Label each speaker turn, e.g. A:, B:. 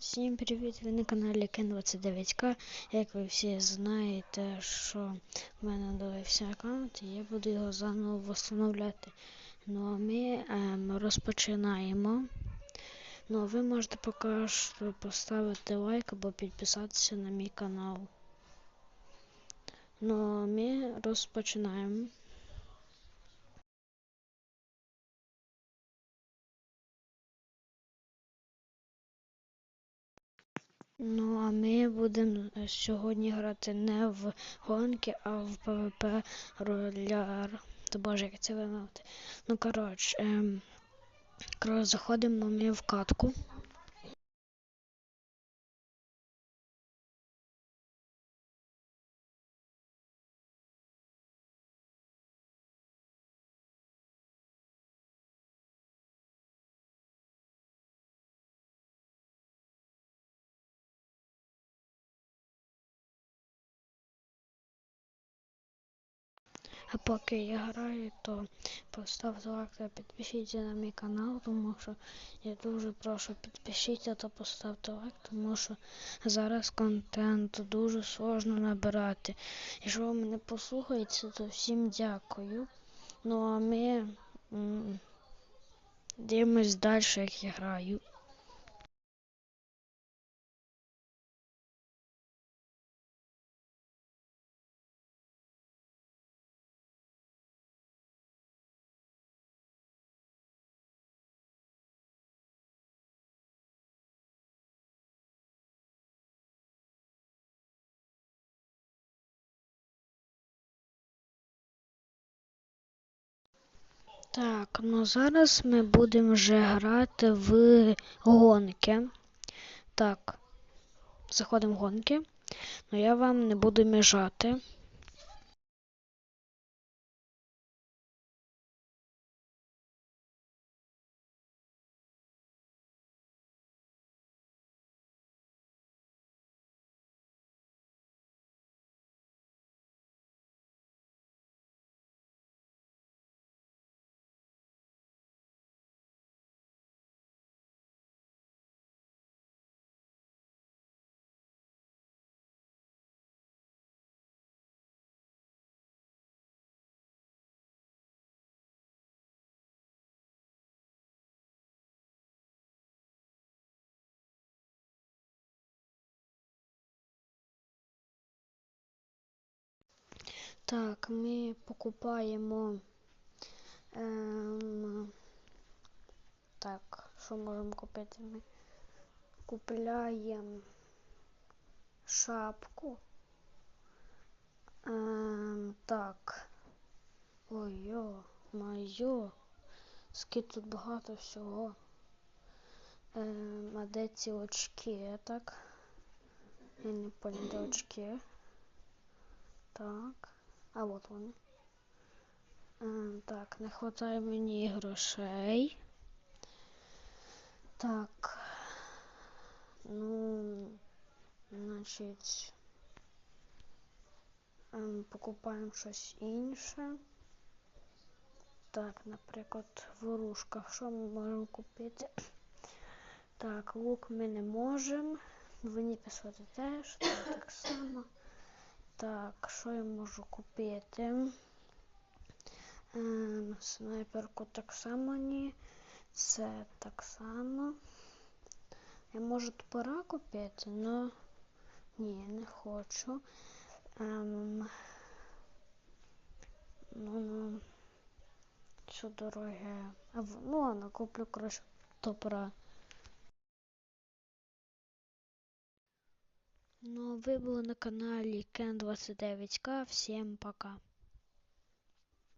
A: Всім привіт! Ви на каналі Кен29К. Як ви всі знаєте, що в мене долився аккаунт і я буду його заново встановляти. Ну а ми ем, розпочинаємо. Ну а ви можете поки що поставити лайк або підписатися на мій канал. Ну а ми розпочинаємо. Ну, а ми будемо сьогодні грати не в гонки, а в ПВП роляр. То боже, як це вимовити. Ну, коротше, ем, заходимо ми в катку. А поки я граю, то поставте лайк та підпишіться на мій канал, тому що я дуже прошу підпишіться та поставте лайк, тому що зараз контент дуже сложно набирати. Якщо ви мене послухаєте, то всім дякую. Ну а ми дивимось далі, як я граю. Так, ну зараз ми будемо вже грати в гонки. Так, заходимо в гонки. Ну я вам не буду міжати. Так, ми покупаємо. Ем, так, що можемо купити? Ми купляємо шапку. Ем, так. Ой-йо, майо. Скільки тут багато всього. Ем, а де ці очки, так? Я не понял, де очки. Так. А от вони. Ем, так, не вистачає мені грошей. Так. Ну, значить, ем, покупаємо щось інше. Так, наприклад, в ворушках. Що ми можемо купити? Так, лук ми не можемо. Двойні післати теж, так само. Так, що я можу купити? Ем, снайперку так само ні. Це так само. Я можу топора купити, але ні, не хочу. Ем, ну, ну, що дороге. Ну ладно, куплю коротше топора. Ну, ви були на канале Кен29К. всем пока.